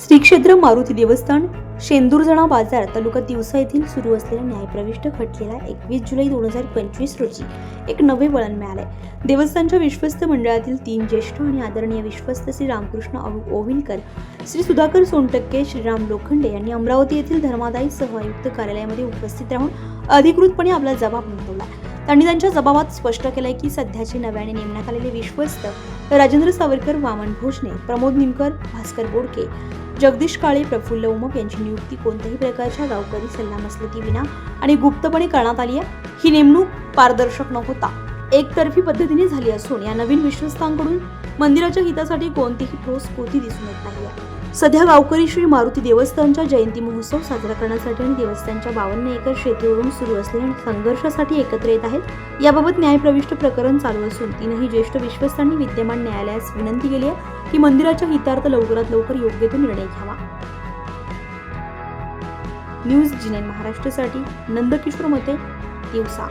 श्री क्षेत्र मारुती देवस्थान शेंदूरजणा बाजार तालुका दिवसा येथील सुरू असलेल्या न्यायप्रविष्ट खटलेला एकवीस जुलै दोन हजार पंचवीस रोजी एक नवे वळण मिळाले. देवस्थानच्या विश्वस्त मंडळातील तीन ज्येष्ठ आणि आदरणीय विश्वस्त श्री रामकृष्ण ओविलकर श्री सुधाकर सोनटक्के श्रीराम लोखंडे यांनी अमरावती येथील धर्मादायी सहआयुक्त कार्यालयामध्ये उपस्थित राहून अधिकृतपणे आपला जबाब नोंदवला. त्यांनी त्यांच्या जबाबात स्पष्ट केलंय की सध्याचे नव्याने नेमण्यात आलेले विश्वस्त राजेंद्र सावरकर वामन भोसने प्रमोद निमकर भास्कर बोडके जगदीश काळे प्रफुल्ल उमप यांची नियुक्ती कोणत्याही प्रकारच्या गावकरी सल्ला विना आणि गुप्तपणे करण्यात आली आहे. ही नेमणूक पारदर्शक न होता एकतर्फी पद्धतीने झाली असून या नवीन विश्वस्तांकडून मंदिराच्या हितासाठी कोणतीही ठोस कृती दिसून येत नाही. सध्या गावकरी श्री मारुती देवस्थानच्या जयंती महोत्सव साजरा करण्यासाठी आणि देवस्थानच्या बावन्न एकर शेतीवरून सुरू असलेल्या संघर्षासाठी एकत्र येत आहेत. याबाबत न्यायप्रविष्ट प्रकरण चालू असून तीनही ज्येष्ठ विश्वस्तांनी विद्यमान न्यायालयास विनंती केली आहे की मंदिराच्या हितार्थ लवकरात लवकर योग्य तो निर्णय घ्यावा. न्यूज जिनेन महाराष्ट्रासाठी नंदकिशोर मते दिवसा.